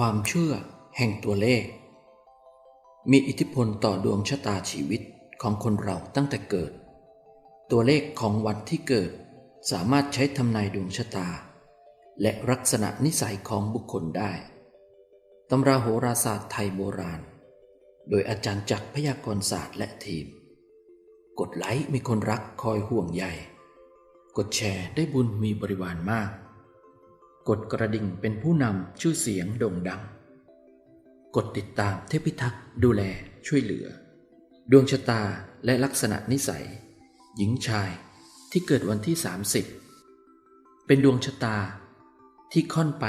ความเชื่อแห่งตัวเลข มีอิทธิพลต่อดวงชะตาชีวิตของคนเราตั้งแต่เกิด ตัวเลขของวันที่เกิดสามารถใช้ทำนายดวงชะตา และลักษณะนิสัยของบุคคลได้ตำราโหราศาสตร์ไทยโบราณ โดยอาจารย์จักรพยากรศาสตร์และทีม กดไลค์มีคนรักคอยห่วงใยกดแชร์ได้บุญมีบริวารมาก กดกระดิ่งเป็นผู้นำชื่อเสียงโด่งดัง กดติดตามเทพิทักษ์ดูแลช่วยเหลือ ดวงชะตาและลักษณะนิสัย หญิงชายที่เกิดวันที่ 30 เป็นดวงชะตาที่ค่อนไป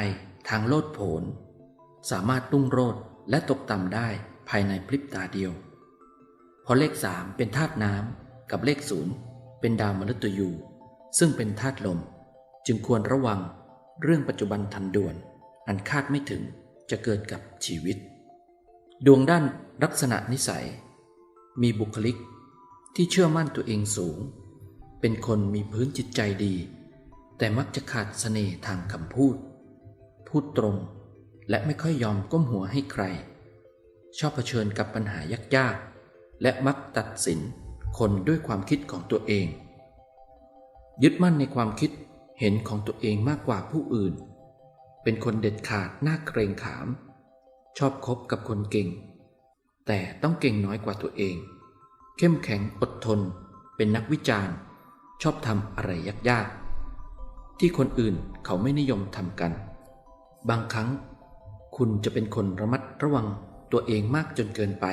ทางโลดโผน สามารถรุ่งโรจน์และตกต่ำได้ภายในพริบตาเดียวเพราะเลขสามเป็นธาตุน้ำกับเลขศูนย์เป็นดาวมฤตยู ซึ่งเป็นธาตุลม จึงควรระวัง เรื่องปัจจุบันทันด่วน อันคาดไม่ถึงจะเกิดกับชีวิต ดวงด้านลักษณะนิสัย มีบุคลิกที่เชื่อมั่นตัวเองสูง เป็นคนมีพื้นจิตใจดี แต่มักจะขาดเสน่ห์ทางคำพูด พูดตรง และไม่ค่อยยอมก้มหัวให้ใคร ชอบเผชิญกับปัญหายากๆ และมักตัดสินคนด้วยความคิดของตัวเอง ยึดมั่นในความคิด เห็นของตัวเองมากกว่าผู้อื่น เป็นคนเด็ดขาดน่าเกรงขาม ชอบคบกับคนเก่ง แต่ต้องเก่งน้อยกว่าตัวเอง เข้มแข็งอดทน เป็นนักวิจารณ์ ชอบทำอะไรยากๆ ที่คนอื่นเขาไม่นิยมทำกัน บางครั้ง คุณจะเป็นคนระมัดระวังตัวเองมากจนเกินไป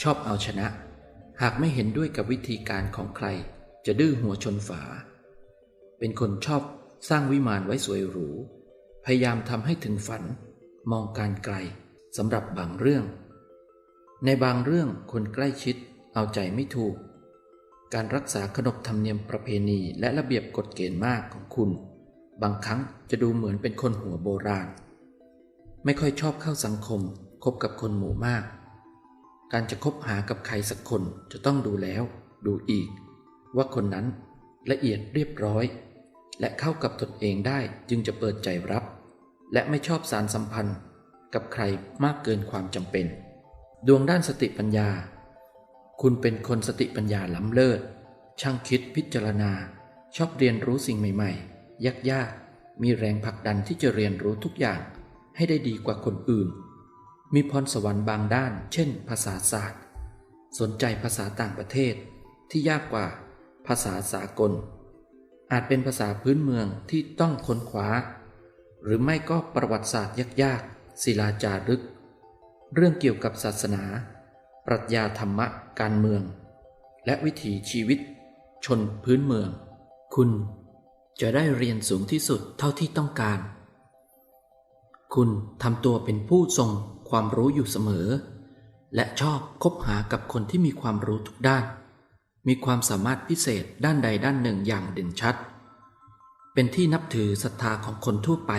ชอบเอาชนะ หากไม่เห็นด้วยกับวิธีการของใคร จะดื้อหัวชนฝา เป็นคนชอบสร้างวิมานไว้สวยหรู พยายามทำให้ถึงฝัน มองการไกลสำหรับบางเรื่อง ในบางเรื่องคนใกล้ชิดเอาใจไม่ถูก การรักษาขนบธรรมเนียมประเพณีและระเบียบกฎเกณฑ์มากของคุณ บางครั้งจะดูเหมือนเป็นคนหัวโบราณ ไม่ค่อยชอบเข้าสังคม คบกับคนหมู่มาก การจะคบหากับใครสักคนจะต้องดูแล้ว ดูอีก ว่าคนนั้นละเอียดเรียบร้อย และเข้ากับตนเองได้จึงจะเปิดใจรับ และไม่ชอบสารสัมพันธ์กับใครมากเกินความจำเป็น ดวงด้านสติปัญญา คุณเป็นคนสติปัญญาล้ำเลิศ ช่างคิดพิจารณา ชอบเรียนรู้สิ่งใหม่ ๆ ยากๆ มีแรงผลักดันที่จะเรียนรู้ทุกอย่างให้ได้ดีกว่าคนอื่น มีพรสวรรค์บางด้าน เช่น ภาษาศาสตร์ สนใจภาษาต่างประเทศที่ยากกว่าภาษาสากล อาจเป็นภาษาพื้นเมืองที่ต้องค้นคว้า หรือไม่ก็ประวัติศาสตร์ยากๆ ศิลาจารึก เรื่องเกี่ยวกับศาสนา ปรัชญาธรรมะการเมือง และวิถีชีวิต ชนพื้นเมือง คุณจะได้เรียนสูงที่สุดเท่าที่ต้องการ คุณทำตัวเป็นผู้ทรงความรู้อยู่เสมอ และชอบคบหากับคนที่มีความรู้ทุกด้าน มีความสามารถพิเศษด้านใดด้านหนึ่งอย่างเด่นชัด เป็นที่นับถือศรัทธาของคนทั่วไป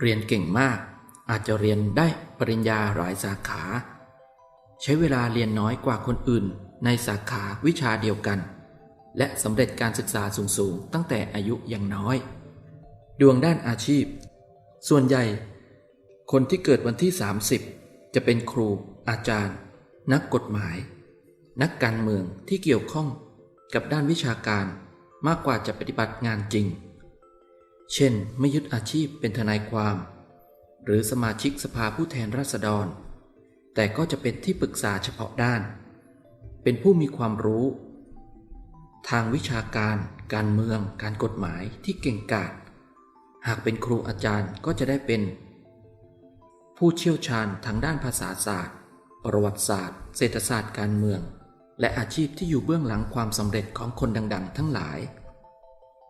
เรียนเก่งมาก อาจจะเรียนได้ปริญญาหลายสาขา ใช้เวลาเรียนน้อยกว่าคนอื่นในสาขาวิชาเดียวกัน และสำเร็จการศึกษาสูงๆ ตั้งแต่อายุยังน้อย ดวงด้านอาชีพ ส่วนใหญ่ คนที่เกิดวันที่ 30 จะเป็นครู อาจารย์ นักกฎหมาย นักการเมืองที่เกี่ยวข้องกับด้านวิชาการมากกว่าจะปฏิบัติงานจริง เช่น ไม่ยึดอาชีพเป็นทนายความ หรือสมาชิกสภาผู้แทนราษฎร แต่ก็จะเป็นที่ปรึกษาเฉพาะด้าน เป็นผู้มีความรู้ ทางวิชาการ การเมือง การกฎหมายที่เก่งกาจ หากเป็นครูอาจารย์ก็จะได้เป็น ผู้เชี่ยวชาญทางด้านภาษาศาสตร์ ประวัติศาสตร์ เศรษฐศาสตร์การเมือง และอาชีพที่อยู่เบื้องหลังความสำเร็จของคนดัง ๆ ทั้งหลาย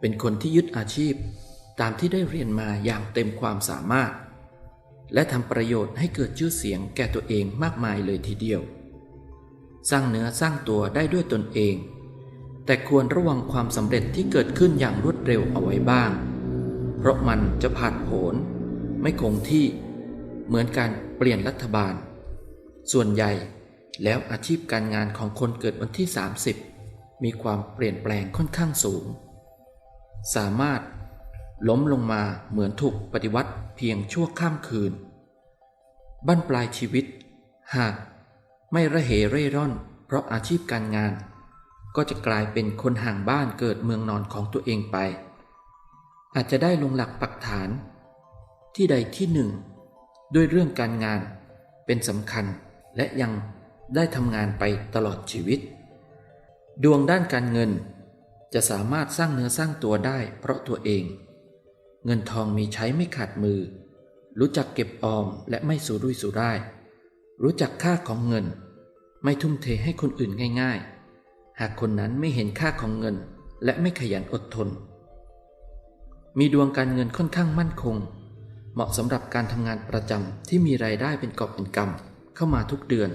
เป็นคนที่ยึดอาชีพตามที่ได้เรียนมาอย่างเต็มความสามารถ และทำประโยชน์ให้เกิดชื่อเสียงแก่ตัวเองมากมายเลยทีเดียว สร้างเนื้อสร้างตัวได้ด้วยตนเอง แต่ควรระวังความสำเร็จที่เกิดขึ้นอย่างรวดเร็วเอาไว้บ้าง เพราะมันจะผ่านผล ไม่คงที่เหมือนการเปลี่ยนรัฐบาล ส่วนใหญ่ แล้วอาชีพการงานของคนเกิดวันที่ 30 มีความเปลี่ยนแปลงค่อนข้างสูง สามารถล้มลงมาเหมือนถูกปฏิวัติเพียงชั่วข้ามคืน บั้นปลายชีวิต หากไม่ระเหเร่ร่อน เพราะอาชีพการงาน ก็จะกลายเป็นคนห่างบ้านเกิดเมืองนอนของตัวเองไป อาจจะได้ลงหลักปักฐาน ที่ใดที่หนึ่ง ด้วยเรื่องการงานเป็นสำคัญและยัง ได้ทำงานไปตลอดชีวิต ดวงด้านการเงิน จะสามารถสร้างเนื้อสร้างตัวได้เพราะตัวเอง เงินทองมีใช้ไม่ขาดมือ รู้จักเก็บออมและไม่สูรุ่ยสูร่าย รู้จักค่าของเงิน ไม่ทุ่มเทให้คนอื่นง่าย ๆ หากคนนั้นไม่เห็นค่าของเงินและไม่ขยันอดทน มีดวงการเงินค่อนข้างมั่นคง เหมาะสำหรับการทำงานประจำที่มีรายได้เป็นกอบเป็นกำเข้ามาทุกเดือน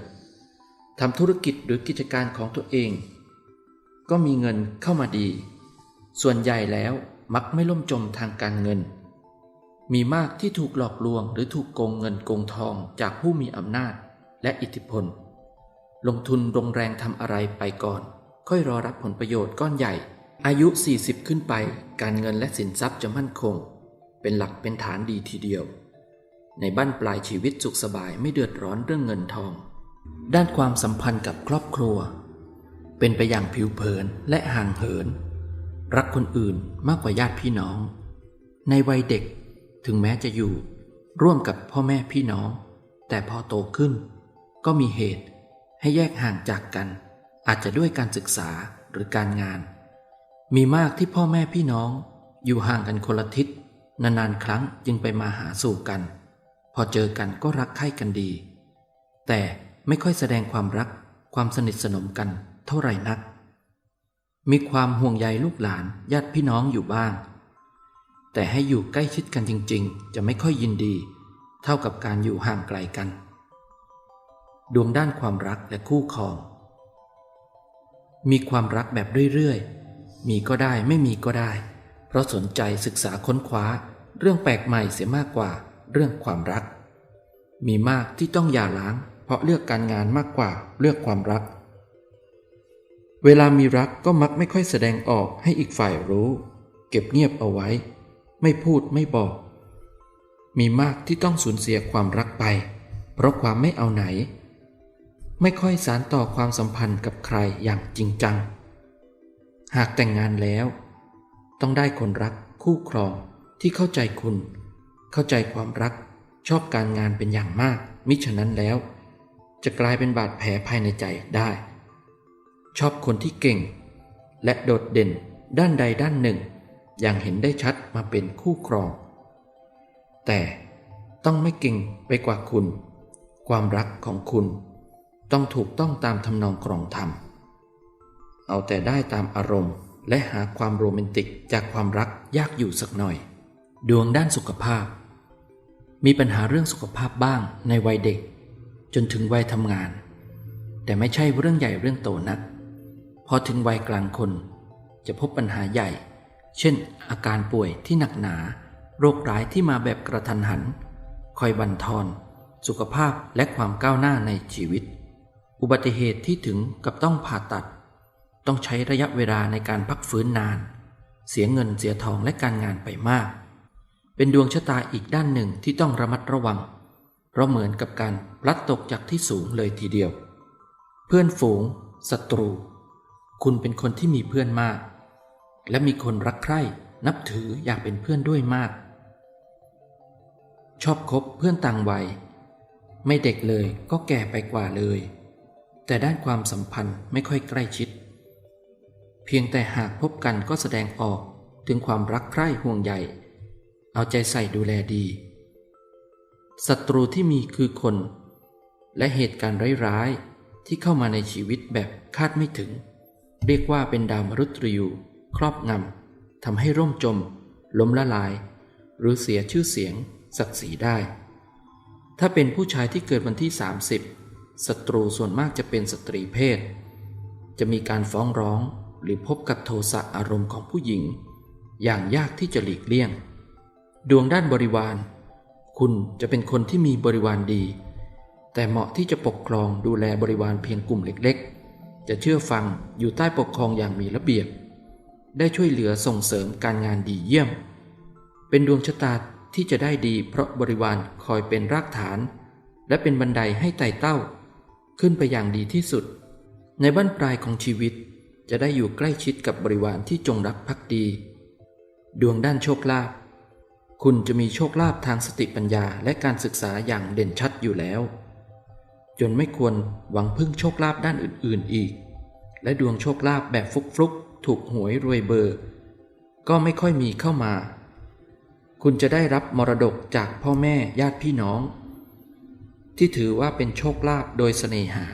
ทำธุรกิจหรือกิจการของตัวเอง ก็มีเงินเข้ามาดี ส่วนใหญ่แล้วมักไม่ล่มจมทางการเงิน มีมากที่ถูกหลอกลวงหรือถูกโกงเงินโกงทองจากผู้มีอำนาจและอิทธิพล ลงทุนลงแรงทำอะไรไปก่อน ค่อยรอรับผลประโยชน์ก้อนใหญ่ อายุ 40 ขึ้นไป การเงินและสินทรัพย์จะมั่นคง เป็นหลักเป็นฐานดีทีเดียว ในบ้านปลายชีวิตสุขสบายไม่เดือดร้อนเรื่องเงินทอง ด้านความสัมพันธ์กับครอบครัว เป็นไปอย่างผิวเผินและห่างเหิน รักคนอื่นมากกว่าญาติพี่น้อง ในวัยเด็กถึงแม้จะอยู่ ร่วมกับพ่อแม่พี่น้อง แต่พอโตขึ้น ก็มีเหตุให้แยกห่างจากกัน อาจจะด้วยการศึกษาหรือการงาน มีมากที่พ่อแม่พี่น้อง อยู่ห่างกันคนละทิศนานๆครั้งจึงไปมาหาสู่กัน พอเจอกันก็รักใคร่กันดี แต่ ไม่ค่อยแสดงความรัก ความสนิทสนมกันเท่าไหร่นัก มีความห่วงใยลูกหลานญาติพี่น้องอยู่บ้าง แต่ให้อยู่ใกล้ชิดกันจริง ๆ จะไม่ค่อยยินดี เท่ากับการอยู่ห่างไกลกัน ดวงด้านความรักและคู่ครอง มีความรักแบบเรื่อยๆ มีก็ได้ไม่มีก็ได้ เพราะสนใจศึกษาค้นคว้า เรื่องแปลกใหม่เสียมากกว่าเรื่องความรักมีมากที่ต้องหย่าร้าง ราะเลือกการงานมากกว่าเลือกความรัก เวลามีรักก็มักไม่ค่อยแสดงออกให้อีกฝ่ายรู้ เก็บเงียบเอาไว้ ไม่พูดไม่บอก มีมากที่ต้องสูญเสียความรักไป เพราะความไม่เอาไหน ไม่ค่อยสารต่อความสัมพันธ์กับใครอย่างจริงจัง หากแต่งงานแล้ว ต้องได้คนรักคู่ครองที่เข้าใจคุณ เข้าใจความรักชอบการงานเป็นอย่างมาก มิฉะนั้นแล้ว จะกลายเป็นบาดแผลภายในใจได้ ชอบคนที่เก่ง และโดดเด่นด้านใดด้านหนึ่ง อย่างเห็นได้ชัดมาเป็นคู่ครอง แต่ต้องไม่เก่งไปกว่าคุณ ความรักของคุณ ต้องถูกต้องตามทำนองกรองธรรมเอาแต่ได้ตามอารมณ์ และหาความโรแมนติกจากความรักยากอยู่สักหน่อย ดวงด้านสุขภาพ มีปัญหาเรื่องสุขภาพบ้างในวัยเด็ก จนถึงวัยทำงาน แต่ไม่ใช่เรื่องใหญ่เรื่องโตนัก พอถึงวัยกลางคน จะพบปัญหาใหญ่ เช่น อาการป่วยที่หนักหนา โรคร้ายที่มาแบบกระทันหัน คอยบันทอน สุขภาพและความก้าวหน้าในชีวิต อุบัติเหตุที่ถึงกับต้องผ่าตัด ต้องใช้ระยะเวลาในการพักฟื้นนาน เสียเงินเสียทองและการงานไปมาก เป็นดวงชะตาอีกด้านหนึ่งที่ต้องระมัดระวัง เพราะเหมือนกับการพลัดตกจากที่สูงเลยทีเดียว เพื่อนฝูงศัตรู คุณเป็นคนที่มีเพื่อนมาก และมีคนรักใคร่นับถืออยากเป็นเพื่อนด้วยมาก ชอบคบเพื่อนต่างวัย ไม่เด็กเลยก็แก่ไปกว่าเลย แต่ด้านความสัมพันธ์ไม่ค่อยใกล้ชิด เพียงแต่หากพบกันก็แสดงออกถึงความรักใคร่ห่วงใยเอาใจใส่ดูแลดี ศัตรูที่มีคือคน และเหตุการณ์ร้ายๆที่เข้ามาในชีวิตแบบคาดไม่ถึง เรียกว่าเป็นดาวมรุตยูครอบงำทำให้ร่มจม ล้มละลาย หรือเสียชื่อเสียง ศักดิ์ศรีได้ ถ้าเป็นผู้ชายที่เกิดวันที่ 30ศัตรูส่วนมากจะเป็นสตรีเพศ จะมีการฟ้องร้องหรือพบกับโทสะอารมณ์ของผู้หญิง อย่างยากที่จะหลีกเลี่ยง ดวงด้านบริวาร คุณจะเป็นคนที่มีบริวารดี แต่เหมาะที่จะปกครองดูแลบริวารเพียงกลุ่มเล็กๆ จะเชื่อฟังอยู่ใต้ปกครองอย่างมีระเบียบ ได้ช่วยเหลือส่งเสริมการงานดีเยี่ยม เป็นดวงชะตาที่จะได้ดีเพราะบริวารคอยเป็นรากฐาน และเป็นบันไดให้ไต่เต้า ขึ้นไปอย่างดีที่สุด ในบ้านปลายของชีวิตจะได้อยู่ใกล้ชิดกับบริวารที่จงรักภักดี ดวงด้านโชคลาภ คุณจะมีโชคลาภทางสติปัญญาและการศึกษาอย่างเด่นชัดอยู่แล้ว จนไม่ควรหวังพึ่งโชคลาภด้านอื่น ๆ อีก และดวงโชคลาภแบบฟุกๆถูกหวยรวยเบอร์ ก็ไม่ค่อยมีเข้ามา คุณจะได้รับมรดกจากพ่อแม่ญาติพี่น้อง ที่ถือว่าเป็นโชคลาภโดยเสน่หา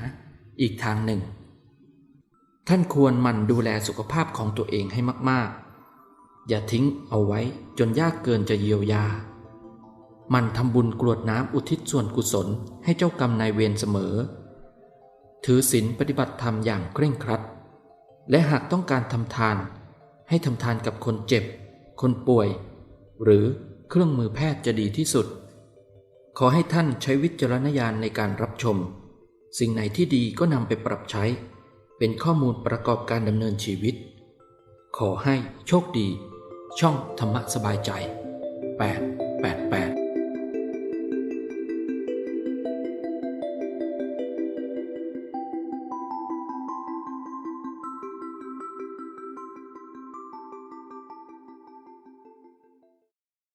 อีกทางหนึ่ง ท่านควรหมั่นดูแลสุขภาพของตัวเองให้มาก ๆ อย่าทิ้งเอาไว้จนยากเกินจะเยียวยา มันทำบุญกรวดน้ำอุทิศส่วนกุศลให้เจ้ากรรมนายเวรเสมอ ถือศีลปฏิบัติธรรมอย่างเคร่งครัด และหากต้องการทำทาน ให้ทำทานกับคนเจ็บ คนป่วย หรือเครื่องมือแพทย์จะดีที่สุด ขอให้ท่านใช้วิจารณญาณในการรับชม สิ่งไหนที่ดีก็นำไปปรับใช้ เป็นข้อมูลประกอบการดำเนินชีวิต ขอให้โชคดี ช่องธรรมะสบายใจ 8